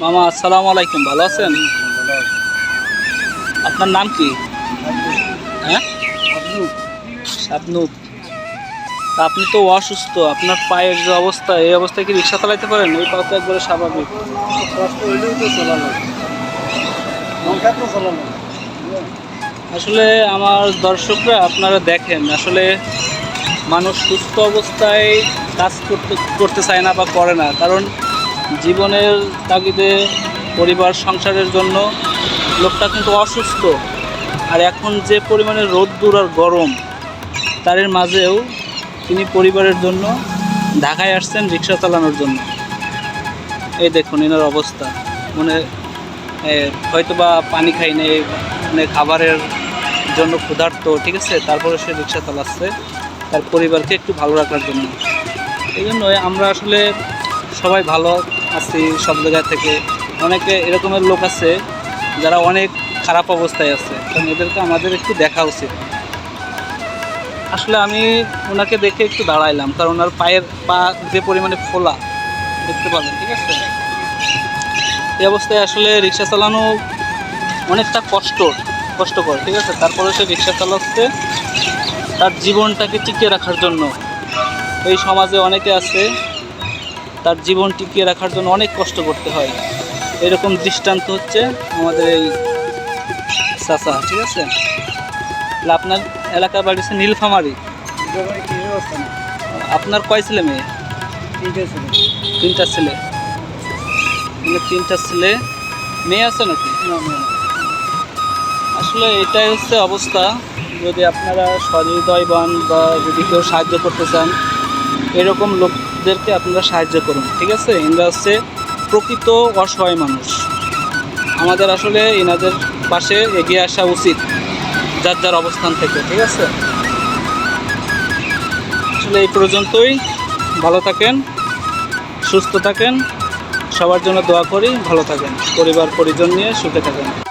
মামা, আসসালামু আলাইকুম, ভালো আছেন? আপনার নাম কি? হ্যাঁ? আপনি তো অসুস্থ, আপনার পায়ের যে অবস্থা, এই অবস্থায় কি রিক্সা চালাইতে পারেন? এই পা তো একবারে স্বাভাবিক। আসলে আমার দর্শকরা আপনারা দেখেন, আসলে মানুষ সুস্থ অবস্থায় কাজ করতে করতে চায় না বা করে না। কারণ জীবনের তাগিদে, পরিবার, সংসারের জন্য লোকটা কিন্তু অসুস্থ। আর এখন যে পরিমাণে রোদ্দুর আর গরম, তারের মাঝেও তিনি পরিবারের জন্য ঢাকায় আসছেন রিক্সা চালানোর জন্য। এই দেখুন এনার অবস্থা। মানে হয়তো বা পানি খাই নেই মানে খাবারের জন্য ক্ষুধার্ত, ঠিক আছে? তারপরে সে রিক্সা চালাচ্ছে, তার পরিবারকে একটু ভালো রাখার জন্য। এই জন্যই আমরা আসলে সবাই ভালো আছি সব জায়গা থেকে। অনেকে এরকমের লোক আছে যারা অনেক খারাপ অবস্থায় আছে। কারণ এদেরকে আমাদের একটু দেখা উচিত। আসলে আমি ওনাকে দেখে একটু দাঁড়াইলাম, কারণ ওনার পায়ের পা যে পরিমাণে ফোলা, দেখতে পাবেন, ঠিক আছে? এই অবস্থায় আসলে রিক্সা চালানো অনেকটা কষ্ট, কষ্টকর, ঠিক আছে? তারপরে সে রিক্সা চালাচ্ছে তার জীবনটাকে টিকিয়ে রাখার জন্য। এই সমাজে অনেকে আছে তার জীবন টিকিয়ে রাখার জন্য অনেক কষ্ট করতে হয়। এরকম দৃষ্টান্ত হচ্ছে আমাদের এই চাচা ঠিক আছে? আপনার এলাকার বাড়ি হচ্ছে নীলফামারি। আপনার কয় ছেলে মেয়ে? তিনটা ছেলে। মানে তিনটা ছেলে। মেয়ে আছে নাকি? আসলে এটাই হচ্ছে অবস্থা। যদি আপনারা সহৃদয়বান বা যদি কেউ সাহায্য করতে চান এরকম লোকদেরকে আপনারা সাহায্য করুন, ঠিক আছে? এনারা হচ্ছে প্রকৃত অসহায় মানুষ। আমাদের আসলে এনাদের পাশে এগিয়ে আসা উচিত, যার যার অবস্থান থেকে, ঠিক আছে? আসলে এই পর্যন্তই। ভালো থাকেন, সুস্থ থাকেন, সবার জন্য দোয়া করি, ভালো থাকেন। পরিবার পরিজন নিয়ে সুখে থাকেন।